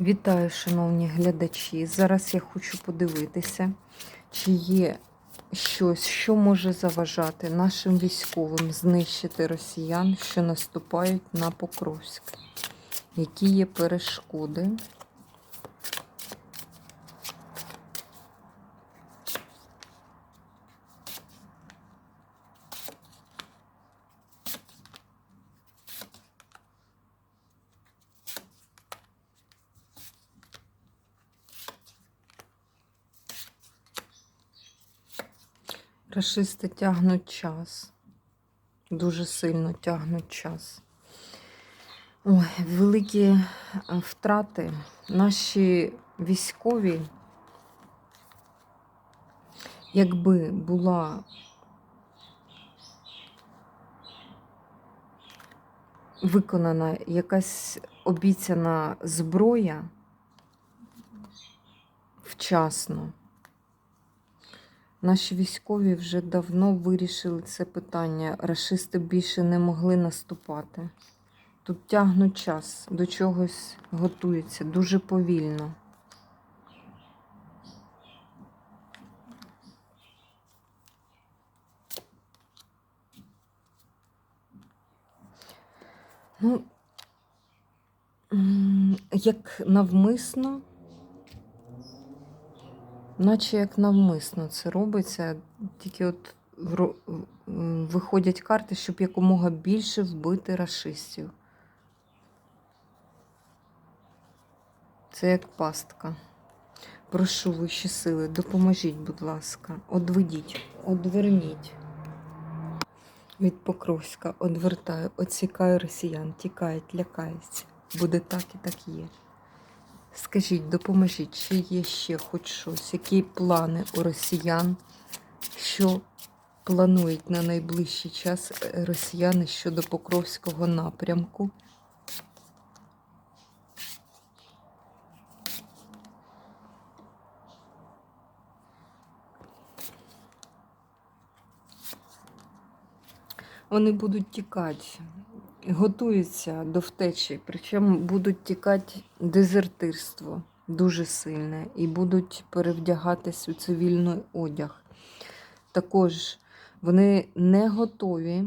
Вітаю, шановні глядачі. Зараз я хочу подивитися, чи є щось, що може заважати нашим військовим знищити росіян, що наступають на Покровськ. Які є перешкоди? Рашисти тягнуть час. Дуже сильно тягнуть час. Ой, великі е, втрати. Наші військові, якби була виконана якась обіцяна зброя вчасно. Наші військові вже давно вирішили це питання. Рашисти більше не могли наступати. Тут тягнуть час, до чогось готуються дуже повільно. Ну, як навмисно Наче як навмисно це робиться, тільки от виходять карти, щоб якомога більше вбити рашистів. Це як пастка. Прошу вищі сили, допоможіть, будь ласка, одведіть, одверніть. Від Покровська одвертаю, оцікаю росіян, тікають, лякаються. Буде так і так є. Скажіть, допоможіть, чи є ще хоч щось, які плани у росіян, що планують на найближчий час е, росіяни щодо Покровського напрямку? Вони будуть тікати, готуються до втечі, причому будуть тікати дезертирство дуже сильне і будуть перевдягатись у цивільний одяг. Також вони не готові,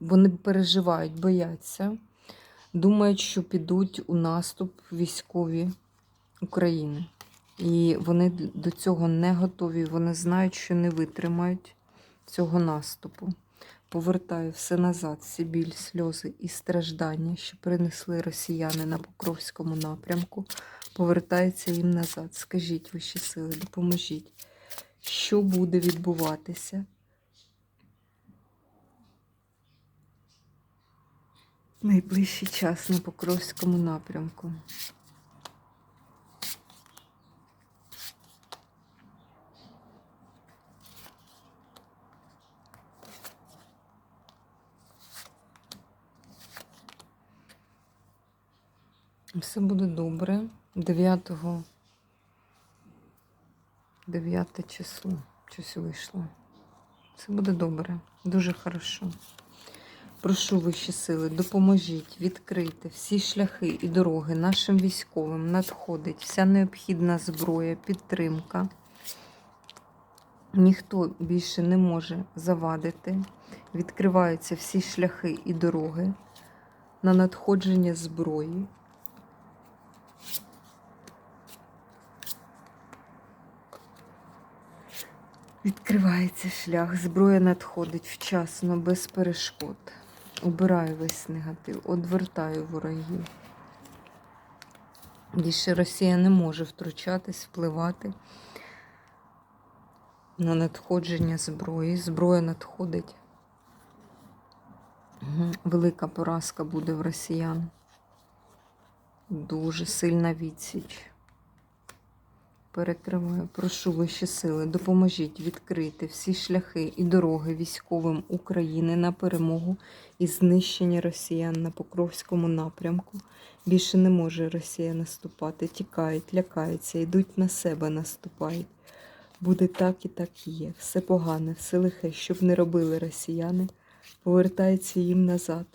вони переживають, бояться, думають, що підуть у наступ військові України. І вони до цього не готові. Вони знають, що не витримають цього наступу. Повертаю все назад, всі біль, сльози і страждання, що принесли росіяни на Покровському напрямку. Повертається їм назад. Скажіть вищі сили, допоможіть, що буде відбуватися. Найближчий час на Покровському напрямку. Все буде добре. 9 9 число. Щось вийшло. Все буде добре. Дуже хорошо. Прошу вищі сили, допоможіть відкрити всі шляхи і дороги нашим військовим. Надходить вся необхідна зброя, підтримка. Ніхто більше не може завадити. Відкриваються всі шляхи і дороги на надходження зброї. Відкривається шлях, зброя надходить вчасно, без перешкод. Убираю весь негатив, одвертаю ворогів. Більше Росія не може втручатись, впливати на надходження зброї. Зброя надходить. Велика поразка буде в росіян. Дуже сильна відсіч. Перекриваю, прошу вищі сили, допоможіть відкрити всі шляхи і дороги військовим України на перемогу і знищення росіян на Покровському напрямку. Більше не може Росія наступати, тікають, лякаються, йдуть на себе, наступають. Буде так і так є. Все погане, все лихе, щоб не робили росіяни, повертається їм назад.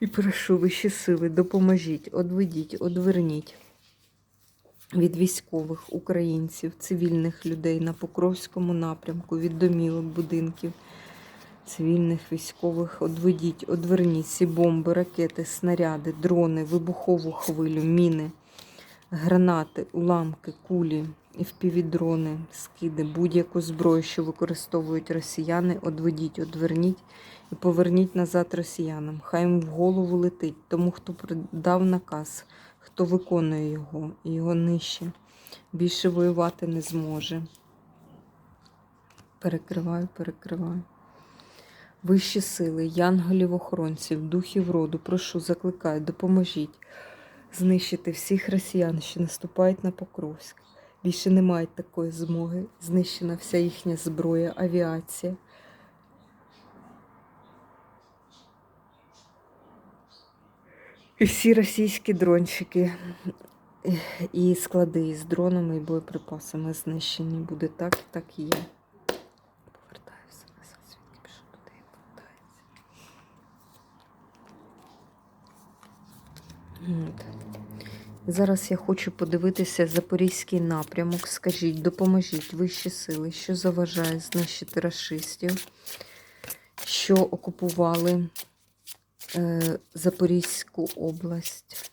І прошу вищі сили, допоможіть, одведіть, одверніть від військових українців, цивільних людей на Покровському напрямку, від домівок, будинків, цивільних військових. Одведіть, одверніть ці бомби, ракети, снаряди, дрони, вибухову хвилю, міни, гранати, уламки, кулі впівдрони, скиди, будь-яку зброю, що використовують росіяни, одведіть, одверніть і поверніть назад росіянам. Хай їм в голову летить, тому хто дав наказ, хто виконує його, його нижче. Більше воювати не зможе. Перекриваю, перекриваю. Вищі сили, янголів-охоронців, духів роду, прошу, закликаю, допоможіть знищити всіх росіян, що наступають на Покровськ. Більше не мають такої змоги. Знищена вся їхня зброя, авіація. І всі російські дрончики і склади з дронами і боєприпасами знищені. Буде так і так і є. Повертаюся назад, звідки пішов туди і повертається. От. Зараз я хочу подивитися запорізький напрямок. Скажіть, допоможіть вищі сили, що заважає знищити расистів, що окупували е, Запорізьку область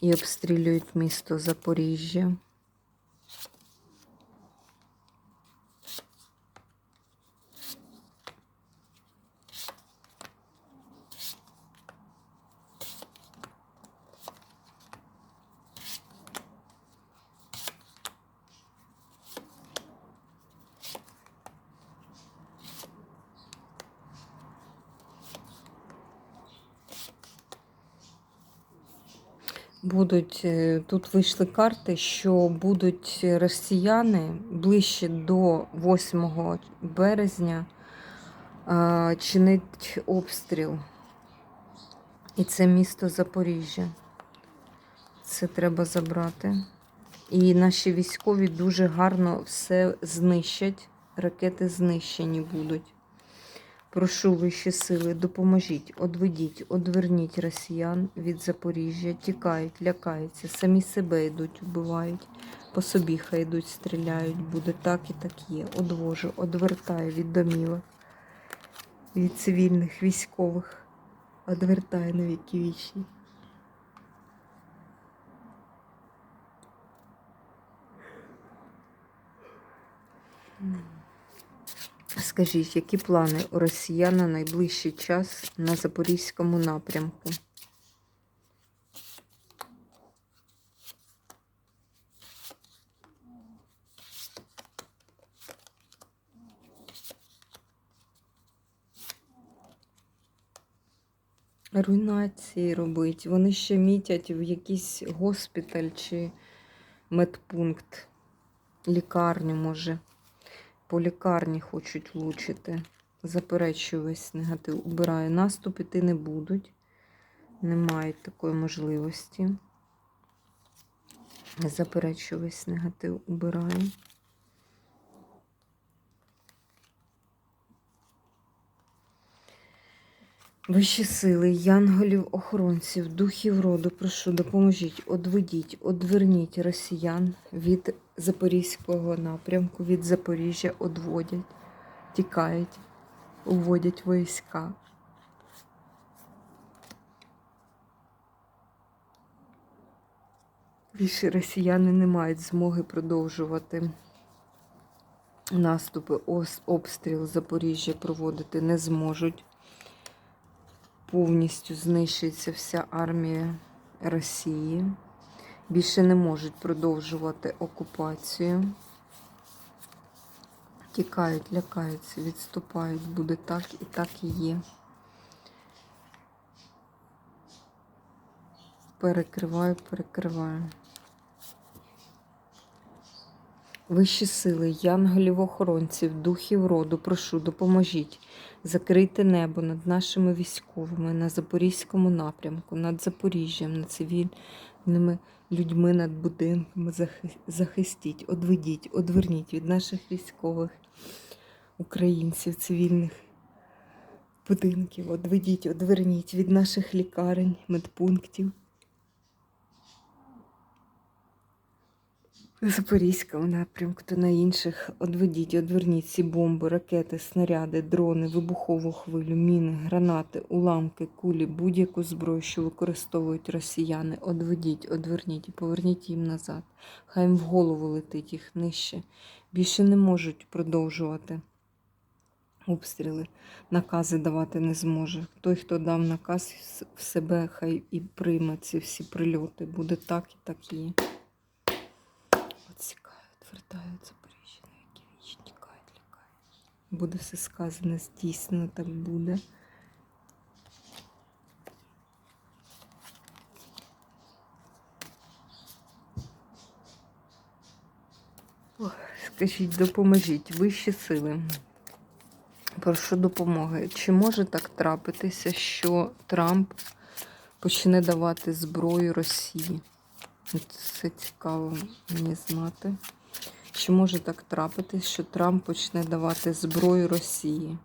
і обстрілюють місто Запоріжжя. Будуть е, тут вийшли карти, що будуть росіяни ближче до 8 березня е, чинить обстріл. І це місто Запоріжжя. Це треба забрати. І наші військові дуже гарно все знищать. Ракети знищені будуть. Прошу вищі сили, допоможіть, одведіть, одверніть росіян від Запоріжжя, тікають, лякаються, самі себе йдуть, вбивають, по собі хай йдуть, стріляють, буде так і так є. Одвожу, одвертаю від домівок, від цивільних військових, одвертаю на віки вічні. Скажіть, які плани у росіян на найближчий час на Запорізькому напрямку? Руйнації робить. Вони ще мітять в якийсь госпіталь чи медпункт, лікарню може по лікарні хочуть влучити. Заперечую весь негатив. Убираю. Наступ іти не будуть. Не мають такої можливості. Заперечую весь негатив. Убираю. Вищі сили, янголів, охоронців, духів роду, прошу, допоможіть, одведіть, одверніть росіян від Запорізького напрямку, від Запоріжжя одводять, тікають, уводять війська. Більше росіяни не мають змоги продовжувати наступи, обстріл Запоріжжя проводити не зможуть повністю знищується вся армія Росії. Більше не можуть продовжувати окупацію. Тікають, лякаються, відступають. Буде так і так і є. Перекриваю, перекриваю. Вищі сили, янголів-охоронців, духів роду, прошу, допоможіть. Закрийте небо над нашими військовими на Запорізькому напрямку, над Запоріжжям, над цивільними людьми, над будинками. Захистіть, одведіть, одверніть від наших військових українців, цивільних будинків. Одведіть, одверніть від наших лікарень, медпунктів. Запорізькому напрямку та на інших одведіть, одверніть ці бомби, ракети, снаряди, дрони, вибухову хвилю, міни, гранати, уламки, кулі, будь-яку зброю, що використовують росіяни. Одведіть, одверніть і поверніть їм назад. Хай їм в голову летить їх нижче. Більше не можуть продовжувати обстріли. Накази давати не зможе. Той, хто дав наказ в себе, хай і прийме ці всі прильоти. Буде так і так є. Отсікають, вертають Запоріжжя, які вічі тікають, лякають. Буде все сказане, здійснено, так буде. Скажіть, допоможіть, вищі сили. Прошу допомоги. Чи може так трапитися, що Трамп почне давати зброю Росії? Це цікаво мені знати. Чи може так трапитись, що Трамп почне давати зброю Росії?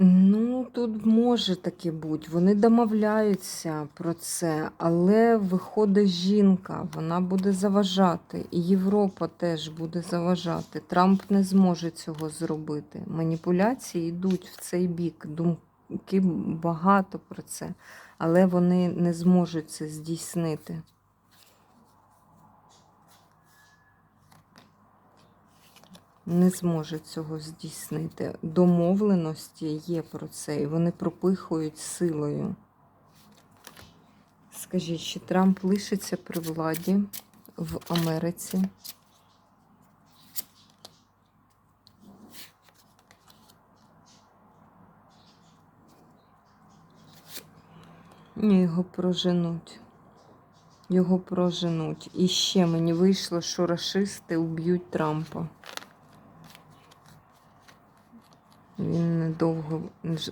Ну, тут може таке бути. Вони домовляються про це, але виходить жінка, вона буде заважати. І Європа теж буде заважати. Трамп не зможе цього зробити. Маніпуляції йдуть в цей бік. Думки багато про це, але вони не зможуть це здійснити. Не зможе цього здійснити. Домовленості є про це, і вони пропихують силою. Скажіть, чи Трамп лишиться при владі в Америці? Його проженуть. Його проженуть. І ще мені вийшло, що рашисти уб'ють Трампа. Він недовго,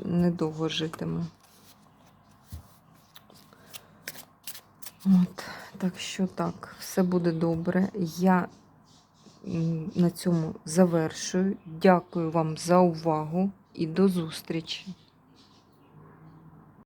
недовго житиме. От, так що так, все буде добре. Я на цьому завершую. Дякую вам за увагу і до зустрічі!